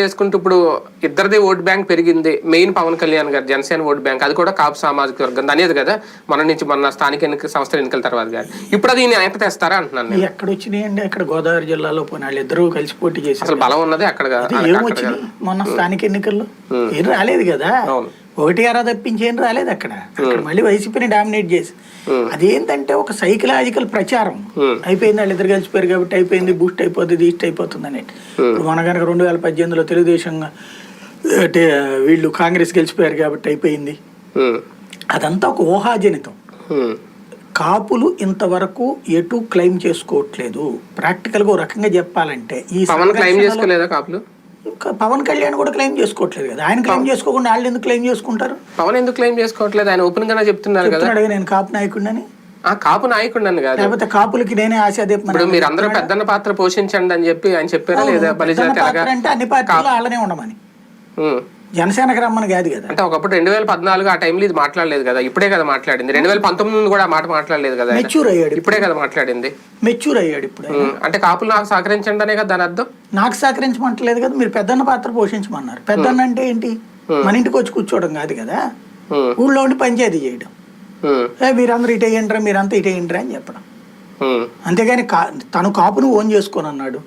చేసుకుంటూ ఇప్పుడు ఇద్దరిది ఓట్ బ్యాంక్ పెరిగింది. మెయిన్ పవన్ కళ్యాణ్ గారు జనసేన ఓట్ బ్యాంక్. అది కూడా కాపు సామాజిక వర్గం. అనేది కదా మన నుంచి మన స్థానిక ఎన్నిక సంస్థల ఎన్నికల తర్వాత గారు ఇప్పుడు అది ఆయన తెస్తారా అంటున్నాను నేను. ఎక్కడ వచ్చినాయండి అక్కడ గోదావరి జిల్లాలో పోయిన వాళ్ళు ఇద్దరు కలిసి పోటీ చేశారు. అసలు బలం ఉన్నది అక్కడ మొన్న స్థానిక ఎన్నికల్లో? ఏం రాలేదు కదా. అవును. ఒకటి అరా తప్పించి రాలేదు అక్కడ. అక్కడ మళ్ళీ వైసీపీని డామినేట్ చేసి. అదేంటంటే ఒక సైకలాజికల్ ప్రచారం. అయిపోయింది వాళ్ళు ఇద్దరు కలిసిపోయారు కాబట్టి అయిపోయింది బూస్ట్ అయిపోతుంది ఈస్ట్ అయిపోతుంది అని ఇప్పుడు మన కనుక రెండు వేల పద్దెనిమిదిలో తెలుగుదేశం అంటే వీళ్ళు కాంగ్రెస్ గెలిచిపోయారు కాబట్టి అయిపోయింది. అదంతా ఒక ఊహాజనితం. కాపులు ఇంతవరకు ఎటు క్లెయిమ్ చేసుకోవట్లేదు. ప్రాక్టికల్గా ఒక రకంగా చెప్పాలంటే ఈ క్లైమ్ చేసుకోలేదా కాపులు? పవన్ కళ్యాణ్ కూడా క్లెయిమ్ చేసుకోవట్లేదు కదా. ఆయన క్లెయిమ్ చేసుకోకుండా వాళ్ళు ఎందుకు క్లెయిమ్ చేసుకుంటారు? పవన్ ఎందుకు క్లైమ్ చేసుకోవట్లేదు? ఆయన ఓపెన్ గానే చెప్తున్నారు కదా. నేను కాపు నాయకుడిని ఆ కాపు నాయకుడు అని కాదు. లేకపోతే కాపులకి నేనే ఆశాదీపం ఇప్పుడు మీరు అందరూ పెద్దన్న పాత్ర పోషించండి అని చెప్పి ఆయన చెప్పారా లేదా? బలిజా అంటే అన్ని పార్టీలు వాళ్ళనే ఉండమని. జనసేనకి రమ్మని కాదు కదా. అంటే ఒకప్పుడు రెండు వేల పద్నాలుగు ఆ టైంలో ఇది మాట్లాడలేదు కదా ఇప్పుడే కదా మాట్లాడింది. రెండు వేల పంతొమ్మిది కూడా మాట మాట్లాడలేదు కదా. మెచ్యూర్ అయ్యాడు ఇప్పుడే. కదా మాట్లాడింది. మెచ్యూర్ అయ్యాడు ఇప్పుడు అంటే కాపులు నాకు సహకరించండి అనే కదా దాని అర్థం? నాకు సహకరించమంటలేదు కదా మీరు పెద్దన్న పాత్ర పోషించమన్నారు. పెద్దన్న అంటే ఏంటి? మన ఇంటికి వచ్చి కూర్చోవడం కాదు కదా. ఊళ్ళో ఉండి పంచాయతీ చేయడం. ఏ మీరందరూ ఇటు వేయండిరా మీరంతా ఇటు వేయండిరా అని చెప్పడం. అంతేగాని కా తను కాపును ఓన్ చేసుకొని అన్నాడు